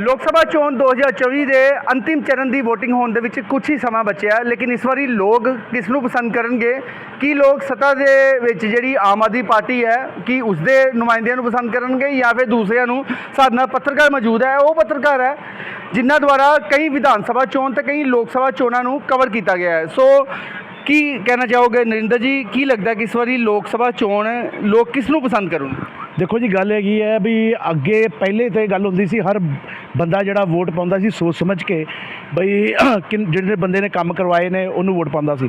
ਲੋਕ ਸਭਾ ਚੋਣ 2024 ਦੇ ਅੰਤਿਮ ਚਰਨ ਦੀ VOTING ਹੋਣ ਦੇ ਵਿੱਚ ਕੁਝ ਹੀ ਸਮਾਂ ਬਚਿਆ ਹੈ, ਲੇਕਿਨ ਇਸ ਵਾਰੀ ਲੋਕ ਕਿਸ ਨੂੰ ਪਸੰਦ ਕਰਨਗੇ? ਕੀ ਲੋਕ ਸੱਤਾ ਦੇ ਵਿੱਚ ਜਿਹੜੀ ਆਮ ਆਦਮੀ ਪਾਰਟੀ ਹੈ ਕੀ ਉਸ ਦੇ ਨੁਮਾਇੰਦਿਆਂ ਨੂੰ ਪਸੰਦ ਕਰਨਗੇ ਜਾਂ ਫਿਰ ਦੂਸਰਿਆਂ ਨੂੰ? ਸਾਡੇ ਨਾਲ ਪੱਤਰਕਾਰ ਮੌਜੂਦ ਹੈ ਉਹ ਪੱਤਰਕਾਰ ਹੈ ਜਿਨ੍ਹਾਂ ਦੁਆਰਾ ਕਈ ਵਿਧਾਨ ਸਭਾ ਚੋਣ ਤੇ ਕਈ ਲੋਕ ਸਭਾ ਚੋਣਾਂ ਨੂੰ ਕਵਰ ਕੀਤਾ ਗਿਆ ਹੈ। ਸੋ ਕੀ ਕਹਿਣਾ ਚਾਹੋਗੇ ਨਰਿੰਦਰ ਜੀ? ਕੀ ਲੱਗਦਾ ਕਿ ਇਸ ਵਾਰੀ ਲੋਕ ਸਭਾ ਚੋਣ ਲੋਕ ਕਿਸ ਨੂੰ ਪਸੰਦ ਕਰਨਗੇ? ਦੇਖੋ ਜੀ, ਗੱਲ ਹੈਗੀ ਹੈ ਵੀ ਅੱਗੇ ਪਹਿਲੇ ਤੇ ਗੱਲ ਹੁੰਦੀ ਸੀ, ਹਰ ਬੰਦਾ ਜਿਹੜਾ ਵੋਟ ਪਾਉਂਦਾ ਸੀ, ਸੋਚ ਸਮਝ ਕੇ ਬਈ ਕਿਨ- ਜਿਹੜੇ ਬੰਦੇ ਨੇ ਕੰਮ ਕਰਵਾਏ ਨੇ, ਉਹਨੂੰ ਵੋਟ ਪਾਉਂਦਾ ਸੀ।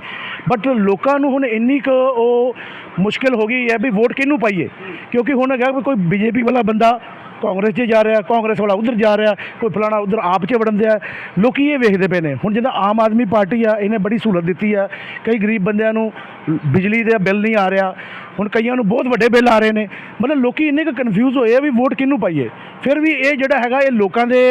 ਬਟ ਲੋਕਾਂ ਨੂੰ ਹੁਣ ਇੰਨੀ ਕੁ ਉਹ ਮੁਸ਼ਕਿਲ ਹੋ ਗਈ ਹੈ ਵੀ ਵੋਟ ਕਿਹਨੂੰ ਪਾਈਏ? ਕਿਉਂਕਿ ਹੁਣ ਹੈਗਾ ਵੀ ਕੋਈ ਬੀਜੇਪੀ ਵਾਲਾ ਬੰਦਾ ਕਾਂਗਰਸ 'ਚ ਜਾ ਰਿਹਾ, ਕਾਂਗਰਸ ਵਾਲਾ ਉਧਰ ਜਾ ਰਿਹਾ, ਕੋਈ ਫਲਾਣਾ ਉਧਰ ਆਪ 'ਚ ਵੜਨ ਦਿਆ, ਲੋਕੀ ਇਹ ਵੇਖਦੇ ਪਏ ਨੇ। ਹੁਣ ਜਿੱਦਾਂ ਆਮ ਆਦਮੀ ਪਾਰਟੀ ਆ, ਇਹਨੇ ਬੜੀ ਸਹੂਲਤ ਦਿੱਤੀ ਆ। ਕਈ ਗਰੀਬ ਬੰਦਿਆਂ ਨੂੰ ਬਿਜਲੀ ਦਾ ਬਿੱਲ ਨਹੀਂ ਆ ਰਿਹਾ। ਹੁਣ ਕਈਆਂ ਨੂੰ ਬਹੁਤ ਵੱਡੇ ਬਿੱਲ ਆ ਰਹੇ ਨੇ। ਮਤਲਬ ਲੋਕੀ ਇੰਨੇ ਕੁ ਕਨਫਿਊਜ਼ ਹੋਏ ਆ ਵੀ ਵੋਟ ਕਿਹਨੂੰ ਪਾਈਏ। ਫਿਰ ਵੀ ਇਹ ਜਿਹੜਾ ਹੈਗਾ, ਇਹ ਲੋਕਾਂ ਦੇ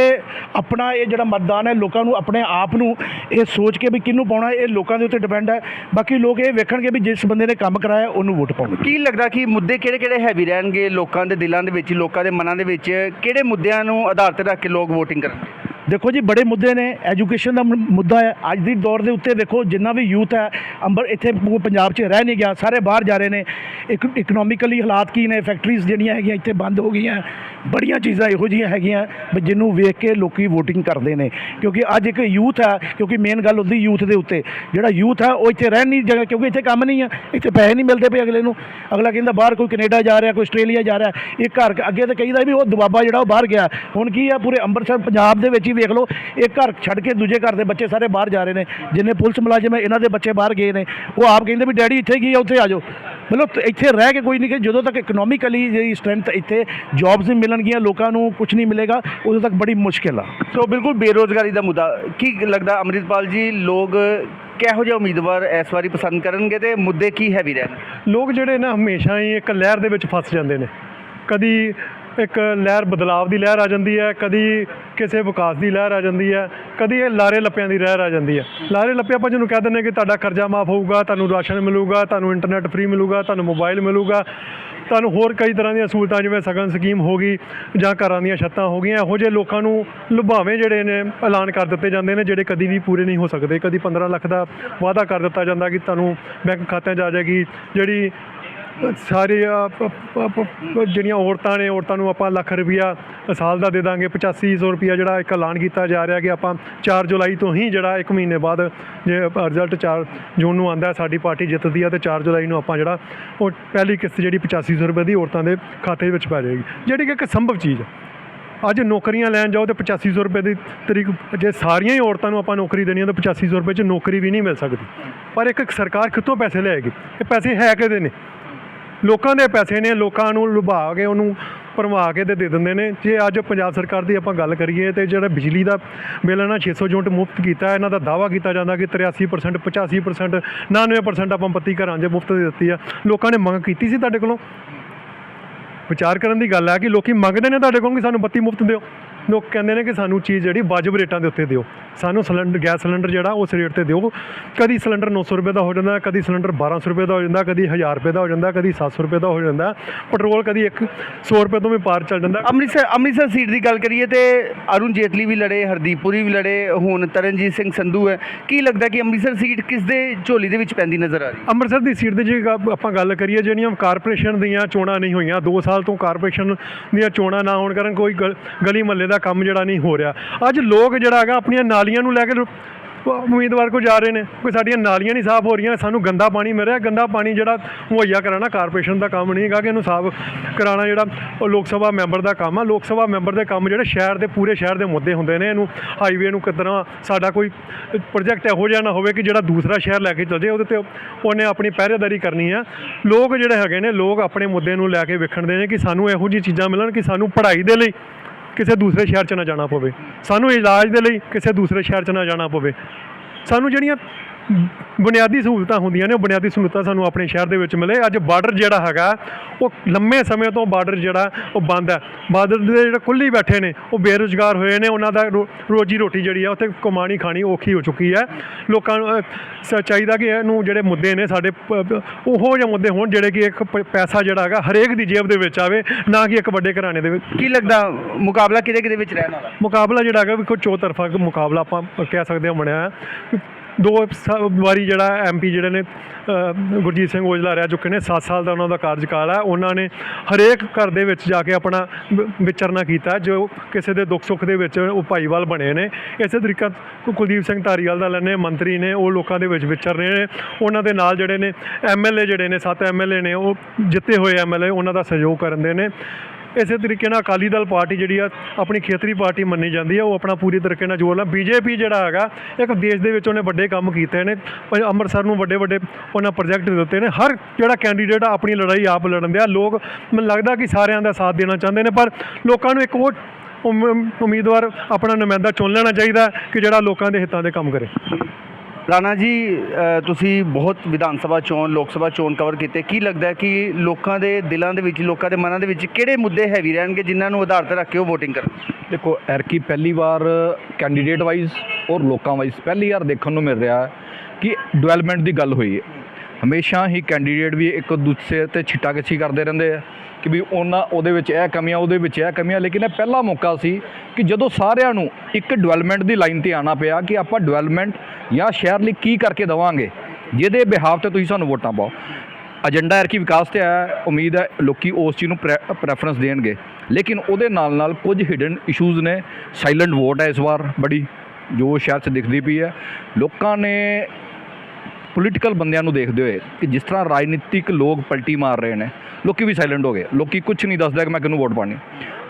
ਆਪਣਾ ਇਹ ਜਿਹੜਾ ਮਤਦਾਨ ਹੈ, ਲੋਕਾਂ ਨੂੰ ਆਪਣੇ ਆਪ ਨੂੰ ਇਹ ਸੋਚ ਕੇ ਵੀ ਕਿਹਨੂੰ ਪਾਉਣਾ, ਇਹ ਲੋਕਾਂ ਦੇ ਉੱਤੇ ਡਿਪੈਂਡ ਹੈ। ਬਾਕੀ ਲੋਕ ਇਹ ਵੇਖਣਗੇ ਵੀ ਜਿਸ ਬੰਦੇ ਨੇ ਕੰਮ ਕਰਾਇਆ, ਉਹਨੂੰ ਵੋਟ ਪਾਉਣਗੇ ਕੀ ਲੱਗਦਾ ਕਿ ਮੁੱਦੇ ਕਿਹੜੇ ਕਿਹੜੇ ਹੈਵੀ ਰਹਿਣਗੇ ਲੋਕਾਂ ਦੇ ਦਿਲਾਂ ਦੇ ਵਿੱਚ, ਲੋਕਾਂ ਦੇ ਮਨਾਂ ਦੇ ਵਿੱਚ? ਕਿਹੜੇ ਮੁੱਦਿਆਂ ਨੂੰ ਆਧਾਰ ਤੇ ਰੱਖ ਕੇ ਲੋਕ VOTING ਕਰਨਗੇ? ਦੇਖੋ ਜੀ, ਬੜੇ ਮੁੱਦੇ ਨੇ। ਐਜੂਕੇਸ਼ਨ ਦਾ ਮੁੱਦਾ ਹੈ। ਅੱਜ ਦੀ ਦੌਰ ਦੇ ਉੱਤੇ ਦੇਖੋ, ਜਿੰਨਾ ਵੀ ਯੂਥ ਹੈ, ਅੰਬਰ, ਇੱਥੇ ਪੂ- ਪੰਜਾਬ 'ਚ ਰਹਿ ਨਹੀਂ ਗਿਆ, ਸਾਰੇ ਬਾਹਰ ਜਾ ਰਹੇ ਨੇ। ਇੱਕ ਇਕਨੋਮਿਕਲੀ ਹਾਲਾਤ ਕੀ ਨੇ? ਫੈਕਟਰੀਜ਼ ਜਿਹੜੀਆਂ ਹੈਗੀਆਂ, ਇੱਥੇ ਬੰਦ ਹੋ ਗਈਆਂ। ਬੜੀਆਂ ਚੀਜ਼ਾਂ ਇਹੋ ਜਿਹੀਆਂ ਹੈਗੀਆਂ, ਵੀ ਜਿਹਨੂੰ ਵੇਖ ਕੇ ਲੋਕੀ VOTING ਕਰਦੇ ਨੇ। ਕਿਉਂਕਿ ਅੱਜ ਇੱਕ ਯੂਥ ਹੈ, ਕਿਉਂਕਿ ਮੇਨ ਗੱਲ ਹੁੰਦੀ ਯੂਥ ਦੇ ਉੱਤੇ। ਜਿਹੜਾ ਯੂਥ ਹੈ, ਉਹ ਇੱਥੇ ਰਹਿਣ ਨਹੀਂ ਜਗ੍ਹਾ ਕਿਉਂਕਿ ਇੱਥੇ ਕੰਮ ਨਹੀਂ ਹੈ। ਇੱਥੇ ਪੈਸੇ ਨਹੀਂ ਮਿਲਦੇ ਪਏ ਅਗਲੇ ਨੂੰ। ਅਗਲਾ ਕਹਿੰਦਾ, ਬਾਹਰ ਕੋਈ ਕੈਨੇਡਾ ਜਾ ਰਿਹਾ, ਕੋਈ ਆਸਟ੍ਰੇਲੀਆ ਜਾ ਰਿਹਾ। ਇਹ ਘਰ ਅੱਗੇ ਤਾਂ ਕਹੀਦਾ ਵੀ ਉਹ ਦਬਾਬਾ ਜਿਹੜਾ ਉਹ ਬਾਹਰ ਗਿਆ। ਹੁਣ ਕੀ ਆ ਪੂਰੇ ਅੰਮ੍ਰਿਤਸਰ, ਪੰਜਾਬ ਦੇ ਵਿੱਚ ਹੀ ਵੇਖ ਲਓ ਇਹ ਘਰ ਛੱਡ ਕੇ ਦੂਜੇ ਘਰ ਦੇ ਬੱਚੇ ਸਾਰੇ ਬਾਹਰ ਜਾ ਰਹੇ ਨੇ। ਜਿੰਨੇ ਪੁਲਿਸ ਮੁਲਾਜ਼ਮ ਹੈ ਇਹਨਾਂ ਦੇ ਬੱਚੇ ਬਾਹਰ ਗਏ ਨੇ। ਉਹ ਆਪ ਕਹਿੰਦੇ ਵੀ ਡੈਡੀ ਇੱਥੇ ਕੀ ਆ? ਉੱਥੇ ਆ ਜਾਓ। ਮਤਲਬ ਇੱਥੇ ਰਹਿ ਕੇ ਕੋਈ ਨਹੀਂ ਕਿ ਜਦੋਂ ਤੱਕ ਇਕਨੋਮਿਕਲੀ ਜਿਹੜੀ ਸਟਰੈਂਥ ਇੱਥੇ ਜੌਬਸ ਨਹੀਂ ਮਿਲਣਗੀਆਂ ਲੋਕਾਂ ਨੂੰ ਕੁਝ ਨਹੀਂ ਮਿਲੇਗਾ ਉਦੋਂ ਤੱਕ ਬੜੀ ਮੁਸ਼ਕਿਲ ਆ। ਸੋ ਬਿਲਕੁਲ ਬੇਰੋਜ਼ਗਾਰੀ ਦਾ ਮੁੱਦਾ। ਕੀ ਲੱਗਦਾ ਅੰਮ੍ਰਿਤਪਾਲ ਜੀ ਲੋਕ ਕਿਹੋ ਜਿਹੇ ਉਮੀਦਵਾਰ ਇਸ ਵਾਰੀ ਪਸੰਦ ਕਰਨਗੇ ਤੇ ਮੁੱਦੇ ਕੀ ਹੈਵੀ ਰਹਿਣਗੇ ਲੋਕ ਜਿਹੜੇ ਨਾ ਹਮੇਸ਼ਾ ਹੀ ਇੱਕ ਲਹਿਰ ਦੇ ਵਿੱਚ ਫਸ ਜਾਂਦੇ ਨੇ। ਕਦੀ ਇੱਕ ਲਹਿਰ ਬਦਲਾਵ ਦੀ ਲਹਿਰ ਆ ਜਾਂਦੀ ਹੈ, ਕਦੀ ਕਿਸੇ ਵਿਕਾਸ ਦੀ ਲਹਿਰ ਆ ਜਾਂਦੀ ਹੈ, ਕਦੀ ਇਹ ਲਾਰੇ ਲੱਪਿਆਂ ਦੀ ਲਹਿਰ ਆ ਜਾਂਦੀ ਹੈ। ਲਾਰੇ ਲੱਪੇ ਆਪਾਂ ਜਿਹਨੂੰ ਕਹਿ ਦਿੰਦੇ ਕਿ ਤੁਹਾਡਾ ਕਰਜ਼ਾ ਮਾਫ ਹੋਊਗਾ, ਤੁਹਾਨੂੰ ਰਾਸ਼ਨ ਮਿਲੂਗਾ, ਤੁਹਾਨੂੰ ਇੰਟਰਨੈਟ ਫ੍ਰੀ ਮਿਲੂਗਾ, ਤੁਹਾਨੂੰ ਮੋਬਾਈਲ ਮਿਲੂਗਾ, ਤੁਹਾਨੂੰ ਹੋਰ ਕਈ ਤਰ੍ਹਾਂ ਦੀਆਂ ਸਹੂਲਤਾਂ ਜਿਵੇਂ ਸਗਨ ਸਕੀਮ ਹੋ ਗਈ ਜਾਂ ਘਰਾਂ ਦੀਆਂ ਛੱਤਾਂ ਹੋ ਗਈਆਂ, ਇਹੋ ਜਿਹੇ ਲੋਕਾਂ ਨੂੰ ਲੁਭਾਵੇਂ ਜਿਹੜੇ ਨੇ, ਐਲਾਨ ਕਰ ਦਿੱਤੇ ਜਾਂਦੇ ਨੇ, ਜਿਹੜੇ ਕਦੀ ਵੀ ਪੂਰੇ ਨਹੀਂ ਹੋ ਸਕਦੇ। ਕਦੀ 15 ਲੱਖ ਦਾ ਵਾਅਦਾ ਕਰ ਦਿੱਤਾ ਜਾਂਦਾ ਕਿ ਤੁਹਾਨੂੰ ਬੈਂਕ ਖਾਤਿਆਂ 'ਚ ਆ ਜਾਏਗੀ, ਜਿਹੜੀ ਸਾਰੇ ਆ, ਪ- ਪ- ਪ- ਜਿਹੜੀਆਂ ਔਰਤਾਂ ਨੇ, ਔਰਤਾਂ ਨੂੰ ਆਪਾਂ ਲੱਖ ਰੁਪਈਆ ਸਾਲ ਦਾ ਦੇ ਦਾਂਗੇ। 8500 ਰੁਪਈਆ ਜਿਹੜਾ ਇੱਕ ਐਲਾਨ ਕੀਤਾ ਜਾ ਰਿਹਾ ਕਿ ਆਪਾਂ 4 ਜੁਲਾਈ ਤੋਂ ਹੀ ਜਿਹੜਾ ਇੱਕ ਮਹੀਨੇ ਬਾਅਦ ਜੇ ਰਿਜ਼ਲਟ 4 ਜੂਨ ਨੂੰ ਆਂਦਾ ਸਾਡੀ ਪਾਰਟੀ ਜਿੱਤਦੀ ਆ ਤੇ 4 ਜੁਲਾਈ ਨੂੰ ਆਪਾਂ ਜਿਹੜਾ ਉਹ ਪਹਿਲੀ ਕਿਸ਼ਤ ਜਿਹੜੀ 8500 ਰੁਪਏ ਦੀ ਔਰਤਾਂ ਦੇ ਖਾਤੇ ਵਿੱਚ ਪੈ ਜਾਏਗੀ। ਜਿਹੜੀ ਕਿ ਇੱਕ ਸੰਭਵ ਚੀਜ਼ ਹੈ ਅੱਜ ਨੌਕਰੀਆਂ ਲੈਣ ਜਾਓ ਤੇ 8500 ਰੁਪਏ ਦੀ ਤਰੀਕ ਜੇ ਸਾਰੀਆਂ ਹੀ ਔਰਤਾਂ ਨੂੰ ਆਪਾਂ ਨੌਕਰੀ ਦੇਣੀ ਆ ਤਾਂ 8500 ਰੁਪਏ 'ਚ ਨੌਕਰੀ ਵੀ ਨਹੀਂ ਮਿਲ ਸਕਦੀ। ਪਰ ਇੱਕ ਸਰਕਾਰ ਕਿੱਥੋਂ ਪੈਸੇ ਲਿਆਏਗੀ ਇਹ ਪੈਸੇ ਹੈ ਕਿਹਦੇ ਨੇ? ਲੋਕਾਂ ਦੇ ਪੈਸੇ ਨੇ, ਲੋਕਾਂ ਨੂੰ ਲੁਭਾ ਕੇ ਉਹਨੂੰ ਭਰਵਾ ਕੇ ਤੇ ਦੇ ਦਿੰਦੇ ਨੇ। ਜੇ ਅੱਜ ਪੰਜਾਬ ਸਰਕਾਰ ਦੀ ਆਪਾਂ ਗੱਲ ਕਰੀਏ ਤੇ ਜਿਹੜਾ ਬਿਜਲੀ ਦਾ ਬਿੱਲ ਇਹਨਾਂ 600 ਯੂਨਿਟ ਮੁਫਤ ਕੀਤਾ ਇਹਨਾਂ ਦਾ ਦਾਵਾ ਕੀਤਾ ਜਾਂਦਾ ਕਿ 83% 85% 99% ਆਪਾਂ ਬੱਤੀ ਘਰਾਂ 'ਚ ਮੁਫਤ ਦੇ ਦਿੱਤੀ ਆ। ਲੋਕਾਂ ਨੇ ਮੰਗ ਕੀਤੀ ਸੀ ਤੁਹਾਡੇ ਕੋਲੋਂ? ਵਿਚਾਰ ਕਰਨ ਦੀ ਗੱਲ ਹੈ ਕਿ ਲੋਕੀ ਮੰਗਦੇ ਨੇ ਤੁਹਾਡੇ ਕੋਲੋਂ ਕਿ ਸਾਨੂੰ ਬੱਤੀ ਮੁਫਤ ਦਿਓ। ਲੋਕ ਕਹਿੰਦੇ ਨੇ ਕਿ ਸਾਨੂੰ ਚੀਜ਼ ਜਿਹੜੀ ਵਾਜਬ ਰੇਟਾਂ ਦੇ ਉੱਤੇ ਦਿਓ। ਸਾਨੂੰ ਸਿਲੰਡਰ ਗੈਸ ਸਿਲੰਡਰ ਜਿਹੜਾ ਉਸ ਰੇਟ ਤੇ ਦਿਓ। ਕਦੀ ਸਿਲੰਡਰ 900 ਰੁਪਏ ਦਾ ਹੋ ਜਾਂਦਾ ਕਦੀ ਸਿਲੰਡਰ 1200 ਰੁਪਏ ਦਾ ਹੋ ਜਾਂਦਾ ਕਦੀ 1000 ਰੁਪਏ ਦਾ ਹੋ ਜਾਂਦਾ ਕਦੀ 700 ਰੁਪਏ ਦਾ ਹੋ ਜਾਂਦਾ। ਪੈਟਰੋਲ ਕਦੀ 100 ਰੁਪਏ ਤੋਂ ਵੀ ਪਾਰ ਚੱਲ ਜਾਂਦਾ। ਅੰਮ੍ਰਿਤਸਰ ਅੰਮ੍ਰਿਤਸਰ ਸੀਟ ਦੀ ਗੱਲ ਕਰੀਏ ਤੇ ਅਰੁਣ ਜੇਤਲੀ ਵੀ ਲੜੇ ਹਰਦੀਪ ਪੁਰੀ ਵੀ ਲੜੇ ਹੁਣ ਤਰਨਜੀਤ ਸਿੰਘ ਸੰਧੂ ਹੈ। ਕੀ ਲੱਗਦਾ ਕਿ ਅੰਮ੍ਰਿਤਸਰ ਸੀਟ ਕਿਸ ਦੇ ਝੋਲੀ ਦੇ ਵਿੱਚ ਪੈਂਦੀ ਨਜ਼ਰ ਆ ਰਹੀ ਅੰਮ੍ਰਿਤਸਰ ਦੀ ਸੀਟ ਦੀ ਜੇ ਆਪਾਂ ਗੱਲ ਕਰੀਏ ਜਿਹੜੀਆਂ ਕਾਰਪੋਰੇਸ਼ਨ ਦੀਆਂ ਚੋਣਾਂ ਨਹੀਂ ਹੋਈਆਂ 2 ਸਾਲ ਤੋਂ ਕਾਰਪੋਰੇਸ਼ਨ ਦੀਆਂ ਚੋਣਾਂ ਨਾ ਹੋਣ ਕਾਰਨ ਕੋਈ ਗਲ- ਗਲੀ ਮਹੱਲੇ ਦਾ ਕੰਮ ਜਿਹੜਾ ਨਹੀਂ ਹੋ ਰਿਹਾ। ਅੱਜ ਲੋਕ ਜਿਹੜਾ ਹੈਗਾ ਆਪਣੀਆਂ ਨਾਲੀਆਂ ਨੂੰ ਲੈ ਕੇ ਉਮੀਦਵਾਰ ਕੋ ਜਾ ਰਹੇ ਨੇ। ਕੋਈ ਸਾਡੀਆਂ ਨਾਲੀਆਂ ਨਹੀਂ ਸਾਫ਼ ਹੋ ਰਹੀਆਂ, ਸਾਨੂੰ ਗੰਦਾ ਪਾਣੀ ਮਿਲ ਰਿਹਾ। ਗੰਦਾ ਪਾਣੀ ਜਿਹੜਾ ਮੁਹੱਈਆ ਕਰਾਉਣਾ, ਕਾਰਪੋਰੇਸ਼ਨ ਦਾ ਕੰਮ ਨਹੀਂ ਹੈਗਾ ਕਿ ਇਹਨੂੰ ਸਾਫ਼ ਕਰਾਉਣਾ ਜਿਹੜਾ ਉਹ ਲੋਕ ਸਭਾ ਮੈਂਬਰ ਦਾ ਕੰਮ ਆ। ਲੋਕ ਸਭਾ ਮੈਂਬਰ ਦੇ ਕੰਮ ਜਿਹੜੇ ਸ਼ਹਿਰ ਦੇ ਪੂਰੇ ਸ਼ਹਿਰ ਦੇ ਮੁੱਦੇ ਹੁੰਦੇ ਨੇ ਇਹਨੂੰ ਹਾਈਵੇ ਨੂੰ ਕਿਤਨਾ ਸਾਡਾ ਕੋਈ ਪ੍ਰੋਜੈਕਟ ਇਹੋ ਜਿਹਾ ਨਾ ਹੋਵੇ ਕਿ ਜਿਹੜਾ ਦੂਸਰਾ ਸ਼ਹਿਰ ਲੈ ਕੇ ਚੱਲ ਜਾਏ ਉਹਦੇ ਤੇ ਉਹਨੇ ਆਪਣੀ ਪਹਿਰੇਦਾਰੀ ਕਰਨੀ ਆ। ਲੋਕ ਜਿਹੜੇ ਹੈਗੇ ਨੇ, ਲੋਕ ਆਪਣੇ ਮੁੱਦੇ ਨੂੰ ਲੈ ਕੇ ਵੇਖਣਦੇ ਨੇ ਕਿ ਸਾਨੂੰ ਇਹੋ ਜਿਹੀ ਚੀਜ਼ਾਂ ਮਿਲਣ ਕਿ ਸਾਨੂੰ ਪੜ੍ਹਾਈ ਦੇ ਲਈ ਕਿਸੇ ਦੂਸਰੇ ਸ਼ਹਿਰ 'ਚ ਨਾ ਜਾਣਾ ਪਵੇ। ਸਾਨੂੰ ਇਲਾਜ ਦੇ ਲਈ ਕਿਸੇ ਦੂਸਰੇ ਸ਼ਹਿਰ 'ਚ ਨਾ ਜਾਣਾ ਪਵੇ। ਸਾਨੂੰ ਜਿਹੜੀਆਂ ਬੁਨਿਆਦੀ ਸਹੂਲਤਾਂ ਹੁੰਦੀਆਂ ਨੇ ਉਹ ਬੁਨਿਆਦੀ ਸਹੂਲਤਾਂ ਸਾਨੂੰ ਆਪਣੇ ਸ਼ਹਿਰ ਦੇ ਵਿੱਚ ਮਿਲੇ। ਅੱਜ ਬਾਰਡਰ ਜਿਹੜਾ ਹੈਗਾ ਉਹ ਲੰਮੇ ਸਮੇਂ ਤੋਂ ਬਾਰਡਰ ਜਿਹੜਾ ਉਹ ਬੰਦ ਹੈ। ਬਾਰਡਰ ਦੇ ਜਿਹੜੇ ਕੁੱਲੀ ਬੈਠੇ ਨੇ ਉਹ ਬੇਰੁਜ਼ਗਾਰ ਹੋਏ ਨੇ। ਉਹਨਾਂ ਦਾ ਰੋਜੀ ਰੋਟੀ ਜਿਹੜੀ ਆ ਉੱਥੇ ਕਮਾਣੀ ਖਾਣੀ ਔਖੀ ਹੋ ਚੁੱਕੀ ਹੈ। ਲੋਕਾਂ ਨੂੰ ਚਾਹੀਦਾ ਕਿ ਇਹਨੂੰ ਜਿਹੜੇ ਮੁੱਦੇ ਨੇ ਸਾਡੇ ਉਹੋ ਜਿਹੇ ਮੁੱਦੇ ਹੋਣ ਜਿਹੜੇ ਕਿ ਇੱਕ ਪੈਸਾ ਜਿਹੜਾ ਹੈਗਾ ਹਰੇਕ ਦੀ ਜੇਬ ਦੇ ਵਿੱਚ ਆਵੇ ਨਾ ਕਿ ਇੱਕ ਵੱਡੇ ਘਰਾਣੇ ਦੇ ਵਿੱਚ। ਕੀ ਲੱਗਦਾ ਮੁਕਾਬਲਾ ਕਿਹਦੇ ਕਿਹਦੇ ਵਿੱਚ ਰਹਿਣ ਵਾਲਾ? ਮੁਕਾਬਲਾ ਜਿਹੜਾ ਹੈਗਾ ਵੀ ਕੋਈ ਚੌਤਰਫਾ ਮੁਕਾਬਲਾ ਆਪਾਂ ਕਹਿ ਸਕਦੇ ਹਾਂ ਬਣਿਆ ਦੋ ਸ- ਵਾਰੀ ਜਿਹੜਾ ਐਮਪੀ ਜਿਹੜੇ ਨੇ ਗੁਰਜੀਤ ਸਿੰਘ ਔਜਲਾ ਰਹਿ ਚੁੱਕੇ ਨੇ 7 ਸਾਲ ਦਾ ਉਹਨਾਂ ਦਾ ਕਾਰਜਕਾਲ ਹੈ। ਉਹਨਾਂ ਨੇ ਹਰੇਕ ਘਰ ਦੇ ਵਿੱਚ ਜਾ ਕੇ ਆਪਣਾ ਵਿਚਰਨਾ ਕੀਤਾ, ਜੋ ਕਿਸੇ ਦੇ ਦੁੱਖ ਸੁੱਖ ਦੇ ਵਿੱਚ ਉਹ ਭਾਈਵਾਲ ਬਣੇ ਨੇ। ਇਸੇ ਤਰੀਕਾ ਕੁਲਦੀਪ ਸਿੰਘ ਧਾਰੀਵਾਲ ਦਾ ਲੈਣੇ ਮੰਤਰੀ ਨੇ, ਉਹ ਲੋਕਾਂ ਦੇ ਵਿੱਚ ਵਿਚਰ ਰਹੇ ਨੇ। ਉਹਨਾਂ ਦੇ ਨਾਲ ਜਿਹੜੇ ਨੇ ਐਮਐਲਏ ਜਿਹੜੇ ਨੇ, ਸੱਤ ਐਮਐਲਏ ਨੇ, ਉਹ ਜਿੱਤੇ ਹੋਏ ਐਮਐਲਏ ਉਹਨਾਂ ਦਾ ਸਹਿਯੋਗ ਕਰਨ ਦੇ ਨੇ। ਇਸੇ ਤਰੀਕੇ ਨਾਲ ਅਕਾਲੀ ਦਲ ਪਾਰਟੀ ਜਿਹੜੀ ਆ, ਆਪਣੀ ਖੇਤਰੀ ਪਾਰਟੀ ਮੰਨੀ ਜਾਂਦੀ ਹੈ ਉਹ ਆਪਣਾ ਪੂਰੀ ਤਰੀਕੇ ਨਾਲ ਜੋਰ ਲਾ ਬੀਜੇਪੀ ਜਿਹੜਾ ਹੈਗਾ, ਇੱਕ ਦੇਸ਼ ਦੇ ਵਿੱਚ ਉਹਨੇ ਵੱਡੇ ਕੰਮ ਕੀਤੇ ਨੇ ਪਰ ਅੰਮ੍ਰਿਤਸਰ ਨੂੰ ਵੱਡੇ ਵੱਡੇ ਉਹਨਾਂ ਪ੍ਰੋਜੈਕਟ ਦਿੱਤੇ ਨੇ, ਹਰ ਜਿਹੜਾ ਕੈਂਡੀਡੇਟ ਆ, ਆਪਣੀ ਲੜਾਈ ਆਪ ਲੜਨ ਦਿਆ, ਲੋਕ ਮੈਨੂੰ ਲੱਗਦਾ ਕਿ ਸਾਰਿਆਂ ਦਾ ਸਾਥ ਦੇਣਾ ਚਾਹੁੰਦੇ ਨੇ, ਪਰ ਲੋਕਾਂ ਨੂੰ ਇੱਕ ਉਹ ਉਮ- ਉਮੀਦਵਾਰ ਆਪਣਾ ਨੁਮਾਇੰਦਾ ਚੁਣ ਲੈਣਾ ਚਾਹੀਦਾ ਕਿ ਜਿਹੜਾ ਲੋਕਾਂ ਦੇ ਹਿੱਤਾਂ ਦੇ ਕੰਮ ਕਰੇ। ਰਾਣਾ ਜੀ ਤੁਸੀਂ ਬਹੁਤ ਵਿਧਾਨ ਸਭਾ ਚੋਣ, ਲੋਕ ਸਭਾ ਚੋਣ ਕਵਰ ਕੀਤੇ। ਕੀ ਲੱਗਦਾ ਕਿ ਲੋਕਾਂ ਦੇ ਦਿਲਾਂ ਦੇ ਵਿੱਚ, ਲੋਕਾਂ ਦੇ ਮਨਾਂ ਦੇ ਵਿੱਚ ਕਿਹੜੇ ਮੁੱਦੇ ਹੈਵੀ ਰਹਿਣਗੇ ਜਿਨ੍ਹਾਂ ਨੂੰ ਆਧਾਰ ਤੇ ਰੱਖ ਕੇ ਉਹ VOTING ਕਰਨ? ਦੇਖੋ, ਐਰਕੀ ਪਹਿਲੀ ਵਾਰ ਕੈਂਡੀਡੇਟ ਵਾਈਜ਼ ਔਰ ਲੋਕਾਂ ਵਾਈਜ਼ ਪਹਿਲੀ ਵਾਰ ਦੇਖਣ ਨੂੰ ਮਿਲ ਰਿਹਾ ਹੈ ਕਿ ਡਿਵੈਲਪਮੈਂਟ ਦੀ ਗੱਲ ਹੋਈ ਹੈ। ਹਮੇਸ਼ਾ ਹੀ ਕੈਂਡੀਡੇਟ ਵੀ ਇੱਕ ਦੂਸਰੇ ਤੇ ਛਿੱਟਾਕਛੀ ਕਰਦੇ ਰਹਿੰਦੇ ਆ ਕਿ ਵੀ ਉਹਨਾਂ ਉਹਦੇ ਵਿੱਚ ਇਹ ਕਮੀਆਂ, ਉਹਦੇ ਵਿੱਚ ਇਹ ਕਮੀਆਂ। ਲੇਕਿਨ ਇਹ ਪਹਿਲਾ ਮੌਕਾ ਸੀ ਕਿ ਜਦੋਂ ਸਾਰਿਆਂ ਨੂੰ ਇੱਕ ਡਿਵੈਲਪਮੈਂਟ ਦੀ ਲਾਈਨ ਤੇ ਆਣਾ ਪਿਆ ਕਿ ਆਪਾਂ ਡਿਵੈਲਪਮੈਂਟ ਜਾਂ ਸ਼ਹਿਰ ਲਈ ਕੀ ਕਰਕੇ ਦਵਾਂਗੇ, ਜਿਹਦੇ ਬਿਹਾਫ ਤੇ ਤੁਸੀਂ ਸਾਨੂੰ ਵੋਟਾਂ ਪਾਓ। ਏਜੰਡਾ ਹੈ ਕਿ ਵਿਕਾਸ ਤੇ ਹੈ। ਉਮੀਦ ਹੈ ਲੋਕੀ ਉਸ ਚੀਜ਼ ਨੂੰ ਪ੍ਰੈਫਰੈਂਸ ਦੇਣਗੇ। ਲੇਕਿਨ ਉਹਦੇ ਨਾਲ ਨਾਲ ਕੁਝ ਹਿਡਨ ਇਸ਼ੂਜ਼ ਨੇ। ਸਾਇਲੈਂਟ ਵੋਟ ਹੈ ਇਸ ਵਾਰ। ਬੜੀ ਜੋ ਸ਼ਹਿਰ 'ਚ ਦਿਖਦੀ ਪਈ ਹੈ। ਲੋਕਾਂ ਨੇ ਪੋਲੀਟੀਕਲ ਬੰਦਿਆਂ ਨੂੰ ਦੇਖਦੇ ਹੋਏ ਕਿ ਜਿਸ ਤਰ੍ਹਾਂ ਰਾਜਨੀਤਿਕ ਲੋਕ ਪਲਟੀ ਮਾਰ ਰਹੇ ਨੇ, ਲੋਕੀ ਵੀ ਸਾਇਲੈਂਟ ਹੋ ਗਏ। ਲੋਕੀ ਕੁਝ ਨਹੀਂ ਦੱਸਦਾ ਕਿ ਮੈਂ ਕਿਹਨੂੰ ਵੋਟ ਪਾਣੀ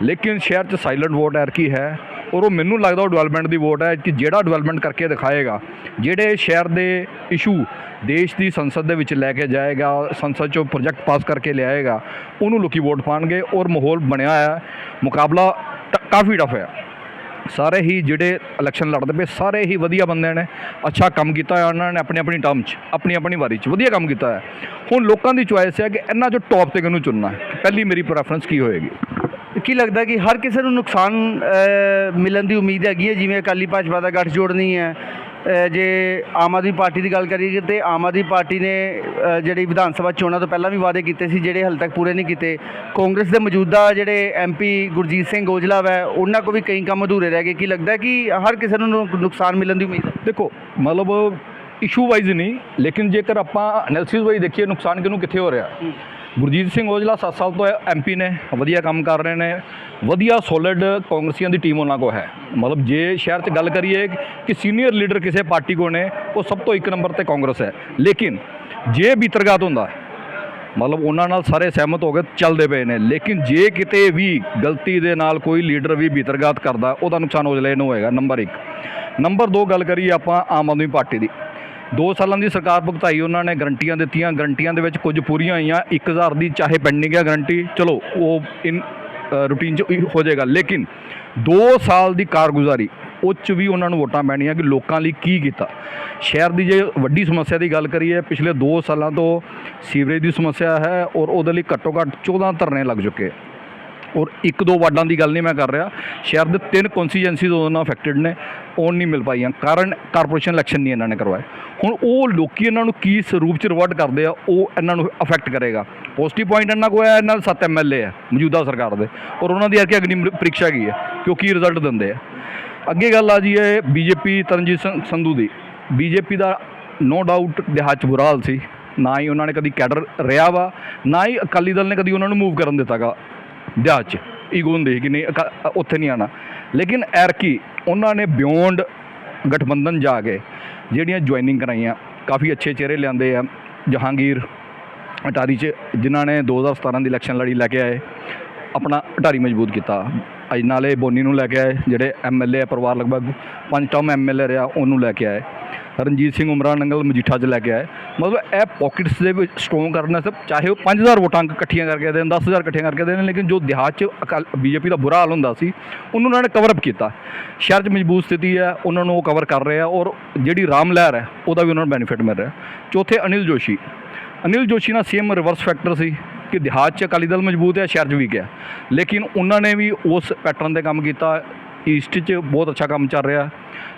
ਲੇਕਿਨ ਸ਼ਹਿਰ 'ਚ ਸਾਇਲੈਂਟ ਵੋਟ ਐਰ ਕੀ ਹੈ ਔਰ ਉਹ ਮੈਨੂੰ ਲੱਗਦਾ ਉਹ ਡਿਵੈਲਪਮੈਂਟ ਦੀ ਵੋਟ ਹੈ ਕਿ ਜਿਹੜਾ ਡਿਵੈਲਪਮੈਂਟ ਕਰਕੇ ਦਿਖਾਏਗਾ, ਜਿਹੜੇ ਸ਼ਹਿਰ ਦੇ ਇਸ਼ੂ ਦੇਸ਼ ਦੀ ਸੰਸਦ ਦੇ ਵਿੱਚ ਲੈ ਕੇ ਜਾਏਗਾ, ਸੰਸਦ 'ਚੋਂ ਪ੍ਰੋਜੈਕਟ ਪਾਸ ਕਰਕੇ ਲਿਆਏਗਾ, ਉਹਨੂੰ ਲੋਕੀ ਵੋਟ ਪਾਣਗੇ ਔਰ ਮਾਹੌਲ ਬਣਿਆ ਹੋਇਆ ਹੈ। ਮੁਕਾਬਲਾ ਟ- ਕਾਫੀ ਟਫ ਹੈ ਸਾਰੇ ਹੀ ਜਿਹੜੇ ਇਲੈਕਸ਼ਨ ਲੜਦੇ ਪਏ, ਸਾਰੇ ਹੀ ਵਧੀਆ ਬੰਦੇ ਨੇ ਅੱਛਾ ਕੰਮ ਕੀਤਾ ਹੈ ਉਹਨਾਂ ਨੇ ਆਪਣੀ ਆਪਣੀ ਟਰਮ 'ਚ ਆਪਣੀ ਆਪਣੀ ਵਾਰੀ 'ਚ ਵਧੀਆ ਕੰਮ ਕੀਤਾ ਹੈ ਹੁਣ ਲੋਕਾਂ ਦੀ ਚੁਆਇਸ ਹੈ ਕਿ ਇਹਨਾਂ 'ਚੋਂ ਟੌਪ ਤੇ ਕਿਹਨੂੰ ਚੁਣਨਾ ਹੈ? ਪਹਿਲੀ ਮੇਰੀ ਪ੍ਰੈਫਰੈਂਸ ਕੀ ਹੋਏਗੀ? ਕੀ ਲੱਗਦਾ ਕਿ ਹਰ ਕਿਸੇ ਨੂੰ ਨੁਕਸਾਨ ਮਿਲਣ ਦੀ ਉਮੀਦ ਹੈਗੀ ਹੈ? ਜਿਵੇਂ ਅਕਾਲੀ ਭਾਜਪਾ ਦਾ ਗੱਠਜੋੜ ਨਹੀਂ ਹੈ ਜੇ ਆਮ ਆਦਮੀ ਪਾਰਟੀ ਦੀ ਗੱਲ ਕਰੀਏ ਤੇ ਆਮ ਆਦਮੀ ਪਾਰਟੀ ਨੇ ਜਿਹੜੀ ਵਿਧਾਨ ਸਭਾ ਚੋਣਾਂ ਤੋਂ ਪਹਿਲਾਂ ਵੀ ਵਾਅਦੇ ਕੀਤੇ ਸੀ ਜਿਹੜੇ ਹਾਲੇ ਤੱਕ ਪੂਰੇ ਨਹੀਂ ਕੀਤੇ। ਕਾਂਗਰਸ ਦੇ ਮੌਜੂਦਾ ਜਿਹੜੇ ਐਮਪੀ ਗੁਰਜੀਤ ਸਿੰਘ ਔਜਲਾ ਵੈ ਉਹਨਾਂ ਕੋ ਵੀ ਕਈ ਕੰਮ ਅਧੂਰੇ ਰਹਿ ਗਏ। ਕੀ ਲੱਗਦਾ ਕਿ ਹਰ ਕਿਸੇ ਨੂੰ ਨੁਕਸਾਨ ਮਿਲਣ ਦੀ ਉਮੀਦ ਹੈ? ਦੇਖੋ ਮਤਲਬ ਇਸ਼ੂ ਵਾਈਜ਼ ਨਹੀਂ ਲੇਕਿਨ ਜੇਕਰ ਆਪਾਂ ਐਨਾਲਿਸਿਸ ਵਾਈਜ਼ ਦੇਖੀਏ ਨੁਕਸਾਨ ਕਿਹਨੂੰ ਕਿੱਥੇ ਹੋ ਰਿਹਾ? ਗੁਰਜੀਤ ਸਿੰਘ ਔਜਲਾ 7 ਸਾਲ ਤੋਂ ਐਮਪੀ ਨੇ, ਵਧੀਆ ਕੰਮ ਕਰ ਰਹੇ ਨੇ, ਵਧੀਆ ਸੋਲਿਡ ਕਾਂਗਰਸੀਆਂ ਦੀ ਟੀਮ ਉਹਨਾਂ ਕੋ ਹੈ। ਮਤਲਬ ਜੇ ਸ਼ਹਿਰ 'ਚ ਗੱਲ ਕਰੀਏ ਕਿ ਸੀਨੀਅਰ ਲੀਡਰ ਕਿਸੇ ਪਾਰਟੀ ਕੋ ਨੇ, ਉਹ ਸਭ ਤੋਂ ਇੱਕ ਨੰਬਰ ਤੇ ਕਾਂਗਰਸ ਹੈ। ਲੇਕਿਨ ਜੇ ਬੀਤਰਗਾਤ ਹੁੰਦਾ, ਮਤਲਬ ਉਹਨਾਂ ਨਾਲ ਸਾਰੇ ਸਹਿਮਤ ਹੋ ਗਏ ਚੱਲਦੇ ਪਏ ਨੇ, ਲੇਕਿਨ ਜੇ ਕਿਤੇ ਵੀ ਗਲਤੀ ਦੇ ਨਾਲ ਕੋਈ ਲੀਡਰ ਵੀ ਬੀਤਰਗਾਤ ਕਰਦਾ, ਉਹਦਾ ਨੁਕਸਾਨ ਔਜਲੇ ਨੂੰ ਹੋਏਗਾ, ਨੰਬਰ 1 ਨੰਬਰ 2 ਗੱਲ ਕਰੀਏ ਆਪਾਂ ਆਮ ਆਦਮੀ ਪਾਰਟੀ ਦੀ। 2 ਸਾਲਾਂ ਦੀ ਸਰਕਾਰ ਭੁਗਤਾਈ ਉਹਨਾਂ ਨੇ, ਗਰੰਟੀਆਂ ਦਿੱਤੀਆਂ। ਗਰੰਟੀਆਂ ਦੇ ਵਿੱਚ ਕੁਝ ਪੂਰੀਆਂ ਹੋਈਆਂ। 1000 ਦੀ ਚਾਹੇ ਪੈਂਡਿੰਗ ਹੈ ਗਰੰਟੀ। ਚਲੋ, ਉਹ ਇਨ ਰੂਟੀਨ 'ਚ ਹੋ ਜਾਏਗਾ। ਲੇਕਿਨ 2 ਸਾਲ ਦੀ ਕਾਰਗੁਜ਼ਾਰੀ, ਉਹ 'ਚ ਵੀ ਉਹਨਾਂ ਨੂੰ ਵੋਟਾਂ ਪੈਣੀਆਂ ਕਿ ਲੋਕਾਂ ਲਈ ਕੀ ਕੀਤਾ। ਸ਼ਹਿਰ ਦੀ ਜੇ ਵੱਡੀ ਸਮੱਸਿਆ ਦੀ ਗੱਲ ਕਰੀਏ, ਪਿਛਲੇ 2 ਸਾਲਾਂ ਤੋਂ ਸੀਵਰੇਜ ਦੀ ਸਮੱਸਿਆ ਹੈ ਔਰ ਉਹਦੇ ਲਈ ਘੱਟੋ ਘੱਟ 14 ਧਰਨੇ ਲੱਗ ਚੁੱਕੇ। ਔਰ ਇੱਕ ਦੋ ਵਾਰਡਾਂ ਦੀ ਗੱਲ ਨਹੀਂ ਮੈਂ ਕਰ ਰਿਹਾ। ਸ਼ਹਿਰ ਦੇ ਤਿੰਨ ਕਨਸਟੀਚੁਐਂਸੀਜ਼ ਉਹਦੇ ਨਾਲ ਅਫੈਕਟਡ ਨੇ, ਉਹ ਨਹੀਂ ਮਿਲ ਪਾਈਆਂ। ਕਾਰਨ ਕਾਰਪੋਰੇਸ਼ਨ ਇਲੈਕਸ਼ਨ ਨਹੀਂ ਇਹਨਾਂ ਨੇ ਕਰਵਾਏ। ਹੁਣ ਉਹ ਲੋਕੀ ਇਹਨਾਂ ਨੂੰ ਕੀ ਸਰੂਪ ਚ ਰਿਵਰਟ ਕਰਦੇ ਆ, ਉਹ ਇਹਨਾਂ ਨੂੰ ਅਫੈਕਟ ਕਰੇਗਾ। ਪੋਜ਼ਿਟਿਵ ਪੁਆਇੰਟ ਇਹਨਾਂ ਕੋਲ ਹੈ, ਇਹਨਾਂ ਦੇ ਸੱਤ ਐਮਐਲਏ ਆ ਮੌਜੂਦਾ ਸਰਕਾਰ ਦੇ। ਔਰ ਉਹਨਾਂ ਦੀ ਅਰਕੀ ਅਗਨੀ ਪ੍ਰੀਖਿਆ ਕੀ ਹੈ ਕਿਉਂਕਿ ਰਿਜ਼ਲਟ ਦਿੰਦੇ ਆ। ਅੱਗੇ ਗੱਲ ਆ ਜੀ ਇਹ ਬੀਜੇਪੀ ਤਰਨਜੀਤ ਸਿੰਘ ਸੰਧੂ ਦੀ। ਬੀਜੇਪੀ ਦਾ ਨੋ ਡਾਊਟ ਦੇਹਾਤ 'ਚ ਬੁਰਾ ਹਾਲ ਸੀ। ਨਾ ਹੀ ਉਹਨਾਂ ਨੇ ਕਦੀ ਕੈਡਰ ਰਿਹਾ ਵਾ, ਨਾ ਹੀ ਅਕਾਲੀ ਦਲ ਨੇ ਕਦੀ ਉਹਨਾਂ ਨੂੰ ਮੂਵ ਕਰਨ ਦਿੱਤਾਗਾ ਜਹਾਜ਼ 'ਚ। ਈਗੋ ਹੁੰਦੀ ਸੀ ਕਿ ਨਹੀਂ, ਅਕਾ- ਉੱਥੇ ਨਹੀਂ ਆਣਾ ਲੇਕਿਨ ਐਰਕੀ, ਉਹਨਾਂ ਨੇ ਬਿਯੋਂਡ ਗਠਬੰਧਨ ਜਾ ਕੇ ਜਿਹੜੀਆਂ ਜੁਆਇਨਿੰਗ ਕਰਾਈਆਂ, ਕਾਫੀ ਅੱਛੇ ਚਿਹਰੇ ਲਿਆਂਦੇ ਆ। ਜਹਾਂਗੀਰ ਅਟਾਰੀ 'ਚ, ਜਿਨ੍ਹਾਂ ਨੇ 2017 ਦੀ ਇਲੈਕਸ਼ਨ ਲੜੀ ਲੈ ਕੇ ਆਏ, ਆਪਣਾ ਅਟਾਰੀ ਮਜ਼ਬੂਤ ਕੀਤਾ। ਅੱਜ ਨਾਲੇ ਬੋਨੀ ਨੂੰ ਲੈ ਕੇ ਆਏ, ਜਿਹੜੇ ਐਮਐਲਏ ਆ, ਪਰਿਵਾਰ ਲਗਭਗ ਪੰਜ ਟਰਮ ਐਮਐਲਏ ਰਿਹਾ, ਉਹਨੂੰ ਲੈ ਕੇ ਆਏ। ਰਣਜੀਤ ਸਿੰਘ ਉਮਰਾ ਨੰਗਲ ਮਜੀਠਾ 'ਚ ਲੈ ਕੇ ਆਏ। ਮਤਲਬ ਇਹ ਪਾਕਟਸ ਦੇ ਵਿੱਚ ਸਟਰੋਂਗ ਕਰਨ ਵਾਸਤੇ ਚਾਹੇ ਉਹ 5000 ਵੋਟਾਂ ਇਕੱਠੀਆਂ ਕਰਕੇ ਦੇਣ 10000 ਇਕੱਠੀਆਂ ਕਰਕੇ ਦੇਣ, ਲੇਕਿਨ ਜੋ ਦਿਹਾਤ 'ਚ ਅਕਾਲ, ਬੀਜੇਪੀ ਦਾ ਬੁਰਾ ਹਾਲ ਹੁੰਦਾ ਸੀ, ਉਹਨੂੰ ਉਹਨਾਂ ਨੇ ਕਵਰ ਅਪ ਕੀਤਾ। ਸ਼ਹਿਰ 'ਚ ਮਜ਼ਬੂਤ ਸਥਿਤੀ ਹੈ, ਉਹਨਾਂ ਨੂੰ ਉਹ ਕਵਰ ਕਰ ਰਹੇ ਆ ਔਰ ਜਿਹੜੀ ਰਾਮ ਲਹਿਰ ਹੈ, ਉਹਦਾ ਵੀ ਉਹਨਾਂ ਨੂੰ ਬੈਨੀਫਿਟ ਮਿਲ ਰਿਹਾ। ਚੌਥੇ ਅਨਿਲ ਜੋਸ਼ੀ। ਅਨਿਲ ਜੋਸ਼ੀ ਨਾਲ ਸੇਮ ਰਿਵਰਸ ਫੈਕਟਰ ਸੀ ਕਿ ਦਿਹਾਤ 'ਚ ਅਕਾਲੀ ਦਲ ਮਜ਼ਬੂਤ ਹੈ, ਸ਼ਹਿਰ 'ਚ ਵੀ ਗਿਆ। ਲੇਕਿਨ ਉਹਨਾਂ ਨੇ ਵੀ ਉਸ ਪੈਟਰਨ ਤੇ ਕੰਮ ਕੀਤਾ ਈਸਟ 'ਚ ਬਹੁਤ ਅੱਛਾ ਕੰਮ ਚੱਲ ਰਿਹਾ।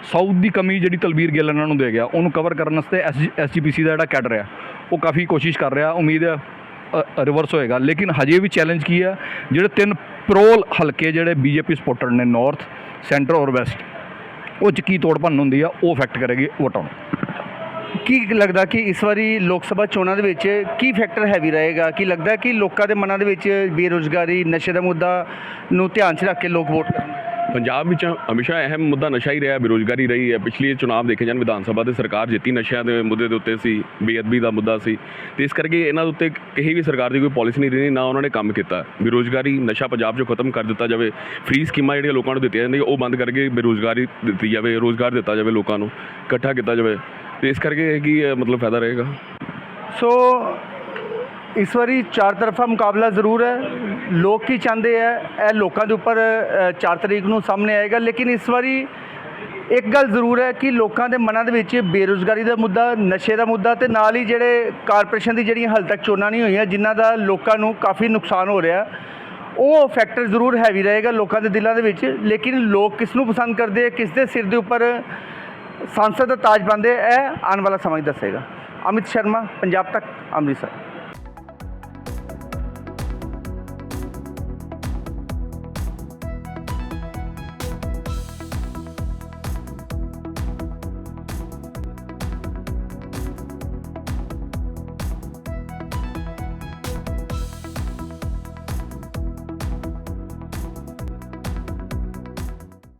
ਸਾਊਥ ਦੀ ਕਮੀ ਜਿਹੜੀ ਤਲਬੀਰ ਗਿੱਲ ਇਹਨਾਂ ਨੂੰ ਦੇ ਗਿਆ, ਉਹਨੂੰ ਕਵਰ ਕਰਨ ਵਾਸਤੇ ਐਸਜੀਪੀਸੀ ਦਾ ਜਿਹੜਾ ਕੈਡਰ ਆ, ਉਹ ਕਾਫੀ ਕੋਸ਼ਿਸ਼ ਕਰ ਰਿਹਾ, ਉਮੀਦ ਹੈ ਰਿਵਰਸ ਹੋਏਗਾ। ਲੇਕਿਨ ਹਜੇ ਵੀ ਚੈਲੰਜ ਕੀ ਹੈ ਜਿਹੜੇ ਤਿੰਨ ਪ੍ਰੋਲ ਹਲਕੇ ਜਿਹੜੇ ਬੀਜੇਪੀ ਸਪੋਰਟਰ ਨੇ ਨਾਰਥ ਸੈਂਟਰ ਔਰ ਵੈਸਟ ਉਹ 'ਚ ਕੀ ਤੋੜ ਭੰਨ ਹੁੰਦੀ ਆ, ਉਹ ਇਫੈਕਟ ਕਰੇਗੀ ਵੋਟਾਂ ਨੂੰ ਕੀ ਲੱਗਦਾ ਕਿ ਇਸ ਵਾਰੀ ਲੋਕ ਸਭਾ ਚੋਣਾਂ ਦੇ ਵਿੱਚ ਕੀ ਫੈਕਟਰ ਹੈਵੀ ਰਹੇਗਾ? ਕੀ ਲੱਗਦਾ ਕਿ ਲੋਕਾਂ ਦੇ ਮਨਾਂ ਦੇ ਵਿੱਚ ਬੇਰੁਜ਼ਗਾਰੀ, ਨਸ਼ੇ ਦਾ ਮੁੱਦਾ ਨੂੰ ਧਿਆਨ 'ਚ ਰੱਖ ਕੇ ਲੋਕ ਵੋਟ ਕਰਨ ਪੰਜਾਬ ਵਿੱਚ ਹਮੇਸ਼ਾ ਅਹਿਮ ਮੁੱਦਾ ਨਸ਼ਾ ਹੀ ਰਿਹਾ, ਬੇਰੁਜ਼ਗਾਰੀ ਰਹੀ ਹੈ। ਪਿਛਲੇ ਚੁਣਾਵ ਦੇਖੇ ਜਾਣ, ਵਿਧਾਨ ਸਭਾ ਦੇ ਸਰਕਾਰ ਜਿੱਤੀ ਨਸ਼ਿਆਂ ਦੇ ਮੁੱਦੇ ਦੇ ਉੱਤੇ ਸੀ, ਬੇਅਦਬੀ ਦਾ ਮੁੱਦਾ ਸੀ। ਤੇ ਇਸ ਕਰਕੇ ਇਹਨਾਂ ਦੇ ਉੱਤੇ ਕਿਸੇ ਵੀ ਸਰਕਾਰ ਦੀ ਕੋਈ ਪਾਲਿਸੀ ਨਹੀਂ ਰਹੀ, ਨਾ ਉਹਨਾਂ ਨੇ ਕੰਮ ਕੀਤਾ। ਬੇਰੁਜ਼ਗਾਰੀ, ਨਸ਼ਾ ਪੰਜਾਬ 'ਚੋਂ ਖਤਮ ਕਰ ਦਿੱਤਾ ਜਾਵੇ। ਫ੍ਰੀ ਸਕੀਮਾਂ ਜਿਹੜੀਆਂ ਲੋਕਾਂ ਨੂੰ ਦਿੱਤੀਆਂ ਜਾਂਦੀਆਂ, ਉਹ ਬੰਦ ਕਰਕੇ ਬੇਰੁਜ਼ਗਾਰੀ ਦਿੱਤੀ ਜਾਵੇ, ਰੋਜ਼ਗਾਰ ਦਿੱਤਾ ਜਾਵੇ ਲੋਕਾਂ ਨੂੰ, ਇਕੱਠਾ ਕੀਤਾ ਜਾਵੇ। ਤੇ ਇਸ ਕਰਕੇ ਇਹ ਕੀ ਇਹ ਮਤਲਬ ਫਾਇਦਾ ਰਹੇਗਾ? ਸੋ ਇਸ ਵਾਰੀ ਚਾਰ ਤਰਫਾ ਮੁਕਾਬਲਾ ਜ਼ਰੂਰ ਹੈ। ਲੋਕ ਕੀ ਚਾਹੁੰਦੇ ਆ ਇਹ ਲੋਕਾਂ ਦੇ ਉੱਪਰ 4 ਤਰੀਕ ਨੂੰ ਸਾਹਮਣੇ ਆਏਗਾ। ਲੇਕਿਨ ਇਸ ਵਾਰੀ ਇੱਕ ਗੱਲ ਜ਼ਰੂਰ ਹੈ ਕਿ ਲੋਕਾਂ ਦੇ ਮਨਾਂ ਦੇ ਵਿੱਚ ਬੇਰੁਜ਼ਗਾਰੀ ਦਾ ਮੁੱਦਾ, ਨਸ਼ੇ ਦਾ ਮੁੱਦਾ ਤੇ ਨਾਲ ਹੀ ਜਿਹੜੇ ਕਾਰਪੋਰੇਸ਼ਨ ਦੀ ਜਿਹੜੀਆਂ ਹਾਲ ਤੱਕ ਚੋਣਾਂ ਨਹੀਂ ਹੋਈਆਂ, ਜਿਨ੍ਹਾਂ ਦਾ ਲੋਕਾਂ ਨੂੰ ਕਾਫੀ ਨੁਕਸਾਨ ਹੋ ਰਿਹਾ। ਉਹ ਫੈਕਟਰ ਜ਼ਰੂਰ ਹੈਵੀ ਰਹੇਗਾ ਲੋਕਾਂ ਦੇ ਦਿਲਾਂ ਦੇ ਵਿੱਚ। ਲੇਕਿਨ ਲੋਕ ਕਿਸ ਨੂੰ ਪਸੰਦ ਕਰਦੇ ਆ ਕਿਸ ਦੇ ਸਿਰ ਦੇ ਉੱਪਰ ਸੰਸਦ ਦਾ ਤਾਜ ਬੰਦੇ ਇਹ ਆਉਣ ਵਾਲਾ ਸਮਾਂ ਹੀ ਦੱਸੇਗਾ। ਅਮਿਤ ਸ਼ਰਮਾ, ਪੰਜਾਬ ਤੱਕ, ਅੰਮ੍ਰਿਤਸਰ।